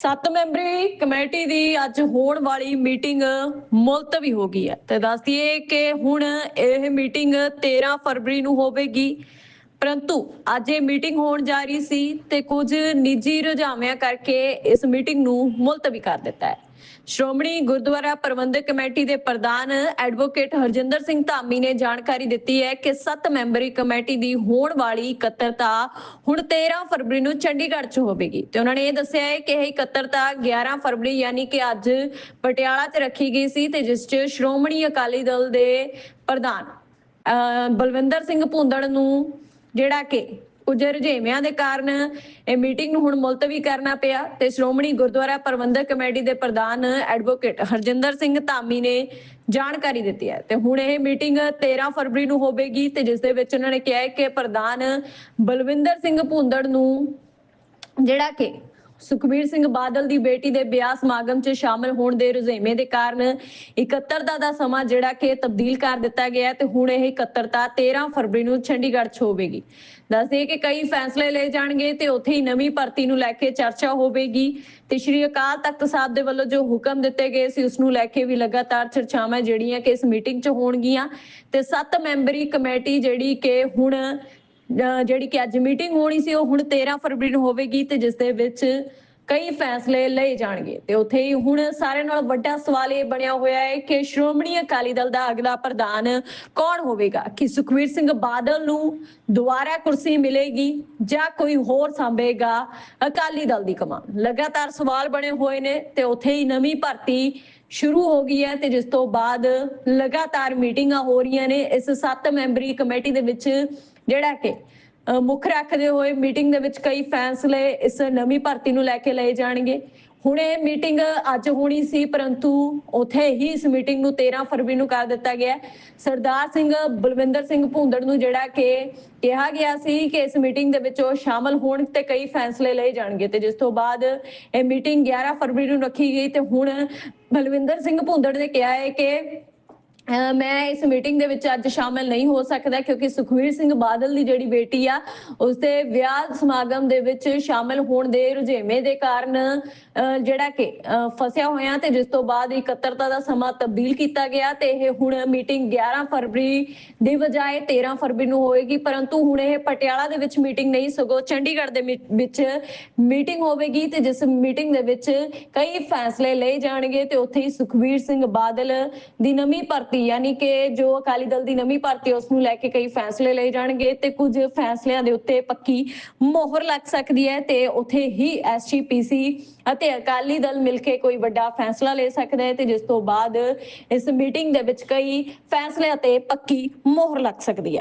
ਸੱਤ memory committee ਦੀ ਅੱਜ ਹੋਣ ਵਾਲੀ ਮੀਟਿੰਗ ਮੁਲਤਵੀ ਹੋ ਗਈ ਹੈ। ਤੇ ਦੱਸਦੀਏ ਕਿ ਹੁਣ ਇਹ ਮੀਟਿੰਗ 13 ਫਰਵਰੀ ਨੂੰ ਹੋਵੇਗੀ। ਪਰੰਤੂ ਅੱਜ ਇਹ ਮੀਟਿੰਗ ਹੋਣ ਜਾ ਰਹੀ ਸੀ ਤੇ ਕੁਝ ਨਿੱਜੀ ਰੁਝਾਵਿਆਂ ਕਰਕੇ ਇਸ ਮੀਟਿੰਗ ਨੂੰ ਮੁਲਤਵੀ ਕਰ ਦਿੱਤਾ ਹੈ। ਸ਼੍ਰੋਮਣੀ ਗੁਰਦੁਆਰਾ ਪ੍ਰਬੰਧਕ ਕਮੇਟੀ ਦੇ ਪ੍ਰਧਾਨ ਐਡਵੋਕੇਟ ਹਰਜਿੰਦਰ ਸਿੰਘ ਧਾਮੀ ਨੇ ਜਾਣਕਾਰੀ ਦਿੱਤੀ ਹੈ ਕਿ 7 ਮੈਂਬਰੀ ਕਮੇਟੀ ਦੀ ਹੋਣ ਵਾਲੀ ਇਕੱਤਰਤਾ ਹੁਣ 13 ਫਰਵਰੀ ਨੂੰ ਚੰਡੀਗੜ੍ਹ 'ਚ ਹੋਵੇਗੀ। ਤੇ ਉਹਨਾਂ ਨੇ ਇਹ ਦੱਸਿਆ ਹੈ ਕਿ ਇਹ ਇਕੱਤਰਤਾ 11 ਫਰਵਰੀ ਯਾਨੀ ਕਿ ਅੱਜ ਪਟਿਆਲਾ 'ਚ ਰੱਖੀ ਗਈ ਸੀ ਤੇ ਜਿਸ 'ਚ ਸ਼੍ਰੋਮਣੀ ਅਕਾਲੀ ਦਲ ਦੇ ਪ੍ਰਧਾਨ, ਅਹ ਬਲਵਿੰਦਰ ਸਿੰਘ ਭੁੰਦੜ ਨੂੰ ਜਿਹੜਾ ਕਿ ਕੁਝ ਰੁਝੇਵਿਆਂ ਦੇ ਕਾਰਨ ਇਹ ਮੀਟਿੰਗ ਨੂੰ ਹੁਣ ਮੁਲਤਵੀ ਕਰਨਾ ਪਿਆ ਤੇ ਸ਼੍ਰੋਮਣੀ ਗੁਰਦੁਆਰਾ ਪ੍ਰਬੰਧਕ ਕਮੇਟੀ ਦੇ ਪ੍ਰਧਾਨ ਐਡਵੋਕੇਟ ਹਰਜਿੰਦਰ ਸਿੰਘ ਧਾਮੀ ਨੇ ਜਾਣਕਾਰੀ ਦਿੱਤੀ ਹੈ। ਤੇ ਹੁਣ ਇਹ ਮੀਟਿੰਗ 13 ਫਰਵਰੀ ਨੂੰ ਹੋਵੇਗੀ ਤੇ ਜਿਸ ਦੇ ਵਿੱਚ ਉਹਨਾਂ ਨੇ ਕਿਹਾ ਹੈ ਕਿ ਪ੍ਰਧਾਨ ਬਲਵਿੰਦਰ ਸਿੰਘ ਭੁੰਦੜ ਨੂੰ ਜਿਹੜਾ ਕਿ ਸੁਖਬੀਰ ਸਿੰਘ ਬਾਦਲ ਦੀ ਬੇਟੀ ਦੇ ਵਿਆਹ ਸਮਾਗਮ 'ਚ ਸ਼ਾਮਲ ਹੋਣ ਦੇ ਰੁਝੇਵੇਂ ਦੇ ਕਾਰਨ ਇਕੱਤਰਤਾ ਦਾ ਸਮਾਂ ਜਿਹੜਾ ਕਿ ਤਬਦੀਲ ਕਰ ਦਿੱਤਾ ਗਿਆ ਤੇ ਹੁਣ ਇਹ ਇਕੱਤਰਤਾ 13 ਫਰਵਰੀ ਨੂੰ ਚੰਡੀਗੜ੍ਹ 'ਚ ਹੋਵੇਗੀ। ਦੱਸਦੇ ਕਿ ਕਈ ਫੈਸਲੇ ਲਏ ਜਾਣਗੇ ਤੇ ਉੱਥੇ ਹੀ ਨਵੀਂ ਭਰਤੀ ਨੂੰ ਲੈ ਕੇ ਚਰਚਾ ਹੋਵੇਗੀ ਤੇ ਸ਼੍ਰੀ ਅਕਾਲ ਤਖਤ ਸਾਹਿਬ ਦੇ ਵੱਲੋਂ ਜੋ ਹੁਕਮ ਦਿੱਤੇ ਗਏ ਸੀ ਉਸ ਨੂੰ ਲੈ ਕੇ ਵੀ ਲਗਾਤਾਰ ਚਰਚਾਵਾਂ ਜਿਹੜੀਆਂ ਕਿ ਇਸ ਮੀਟਿੰਗ 'ਚ ਹੋਣਗੀਆਂ ਤੇ 7 ਮੈਂਬਰੀ ਕਮੇਟੀ ਜਿਹੜੀ ਕਿ ਹੁਣ ਜਿਹੜੀ ਕਿ ਅੱਜ ਮੀਟਿੰਗ ਹੋਣੀ ਸੀ, ਉਹ ਹੁਣ 13 ਫਰਵਰੀ ਨੂੰ ਹੋਵੇਗੀ ਤੇ ਜਿਸ ਦੇ ਵਿੱਚ ਕਈ ਫੈਸਲੇ ਲਏ ਜਾਣਗੇ। ਤੇ ਉੱਥੇ ਹੀ ਹੁਣ ਸਾਰਿਆਂ ਨਾਲ ਵੱਡਾ ਸਵਾਲ ਇਹ ਬਣਿਆ ਹੋਇਆ ਹੈ ਕਿ ਸ਼੍ਰੋਮਣੀ ਅਕਾਲੀ ਦਲ ਦਾ ਅਗਲਾ ਪ੍ਰਧਾਨ ਕੌਣ ਹੋਵੇਗਾ? ਕਿ ਸੁਖਵੀਰ ਸਿੰਘ ਬਾਦਲ ਨੂੰ ਦੁਬਾਰਾ ਕੁਰਸੀ ਮਿਲੇਗੀ ਜਾਂ ਕੋਈ ਹੋਰ ਸੰਭੇਗਾ ਅਕਾਲੀ ਦਲ ਦੀ ਕਮਾਨ ਲਗਾਤਾਰ ਸਵਾਲ ਬਣੇ ਹੋਏ ਨੇ ਤੇ ਉੱਥੇ ਹੀ ਨਵੀਂ ਭਰਤੀ ਸ਼ੁਰੂ ਹੋ ਗਈ ਹੈ ਤੇ ਜਿਸ ਤੋਂ ਬਾਅਦ ਲਗਾਤਾਰ ਮੀਟਿੰਗਾਂ ਹੋ ਰਹੀਆਂ ਨੇ। ਇਸ 7 ਮੈਂਬਰੀ ਕਮੇਟੀ ਦੇ ਵਿੱਚ ਜਿਹੜਾ ਕਿ ਮੁੱਖ ਰੱਖਦੇ ਹੋਏ ਮੀਟਿੰਗ ਦੇ ਵਿੱਚ ਕਈ ਫੈਸਲੇ ਇਸ ਨਵੀਂ ਭਰਤੀ ਨੂੰ ਲੈ ਕੇ ਲਏ ਜਾਣਗੇ। ਹੁਣ ਇਹ ਮੀਟਿੰਗ ਅੱਜ ਹੋਣੀ ਸੀ, ਪਰੰਤੂ ਉਥੇ ਹੀ ਇਸ ਮੀਟਿੰਗ ਨੂੰ 13 ਫਰਵਰੀ ਨੂੰ ਕਰ ਦਿੱਤਾ ਗਿਆ। ਸਰਦਾਰ ਸਿੰਘ, ਬਲਵਿੰਦਰ ਸਿੰਘ ਭੁੰਦੜ ਨੂੰ ਜਿਹੜਾ ਕਿ ਕਿਹਾ ਗਿਆ ਸੀ ਕਿ ਇਸ ਮੀਟਿੰਗ ਦੇ ਵਿੱਚ ਉਹ ਸ਼ਾਮਲ ਹੋਣ ਤੇ ਕਈ ਫੈਸਲੇ ਲਏ ਜਾਣਗੇ ਤੇ ਜਿਸ ਤੋਂ ਬਾਅਦ ਇਹ ਮੀਟਿੰਗ 11 ਫਰਵਰੀ ਨੂੰ ਰੱਖੀ ਗਈ ਤੇ ਹੁਣ ਬਲਵਿੰਦਰ ਸਿੰਘ ਭੁੰਦੜ ਨੇ ਕਿਹਾ ਹੈ ਕਿ ਮੈਂ ਇਸ ਮੀਟਿੰਗ ਦੇ ਵਿੱਚ ਅੱਜ ਸ਼ਾਮਲ ਨਹੀਂ ਹੋ ਸਕਦਾ ਕਿਉਂਕਿ ਸੁਖਵੀਰ ਸਿੰਘ ਬਾਦਲ ਦੀ ਜਿਹੜੀ ਬੇਟੀ ਆ ਉਸ ਦੇ ਵਿਆਹ ਸਮਾਗਮ ਦੇ ਵਿੱਚ ਸ਼ਾਮਲ ਹੋਣ ਦੇ ਰੁਝੇਵੇਂ ਦੇ ਕਾਰਨ ਜਿਹੜਾ ਕਿ ਫਸਿਆ ਹੋਇਆ ਤੇ ਜਿਸ ਤੋਂ ਬਾਅਦ ਇਕੱਤਰਤਾ ਦਾ ਸਮਾਂ ਤਬਦੀਲ ਕੀਤਾ ਗਿਆ ਤੇ ਇਹ ਹੁਣ ਮੀਟਿੰਗ 11 ਫਰਵਰੀ ਦੀ ਬਜਾਏ 13 ਫਰਵਰੀ ਨੂੰ ਹੋਏਗੀ, ਪਰੰਤੂ ਹੁਣ ਇਹ ਪਟਿਆਲਾ ਦੇ ਵਿੱਚ ਮੀਟਿੰਗ ਨਹੀਂ, ਸਗੋਂ ਚੰਡੀਗੜ੍ਹ ਦੇ ਵਿੱਚ ਮੀਟਿੰਗ ਹੋਵੇਗੀ ਤੇ ਜਿਸ ਮੀਟਿੰਗ ਦੇ ਵਿੱਚ ਕਈ ਫੈਸਲੇ ਲਏ ਜਾਣਗੇ ਤੇ ਉੱਥੇ ਹੀ ਸੁਖਵੀਰ ਸਿੰਘ ਬਾਦਲ ਦੀ ਨਵੀਂ ਭਰਤੀ ਭਰਤੀ ਯਾਨੀ ਕਿ ਜੋ ਅਕਾਲੀ ਦਲ ਦੀ ਨਵੀਂ ਭਰਤੀ ਉਸ ਨੂੰ ਲੈ ਕੇ ਕਈ ਫੈਸਲੇ ਲਏ ਜਾਣਗੇ ਤੇ ਕੁਝ ਫੈਸਲਿਆਂ ਦੇ ਉੱਤੇ ਪੱਕੀ ਮੋਹਰ ਲੱਗ ਸਕਦੀ ਹੈ ਤੇ ਉੱਥੇ ਹੀ ਐਸਜੀਪੀਸੀ ਅਤੇ ਅਕਾਲੀ ਦਲ ਮਿਲ ਕੇ ਕੋਈ ਵੱਡਾ ਫੈਸਲਾ ਲੈ ਸਕਦਾ ਹੈ ਤੇ ਜਿਸ ਤੋਂ ਬਾਅਦ ਇਸ ਮੀਟਿੰਗ ਦੇ ਵਿੱਚ ਕਈ ਫੈਸਲਿਆਂ ਤੇ ਪੱਕੀ ਮੋਹਰ ਲੱਗ ਸਕਦੀ ਹੈ।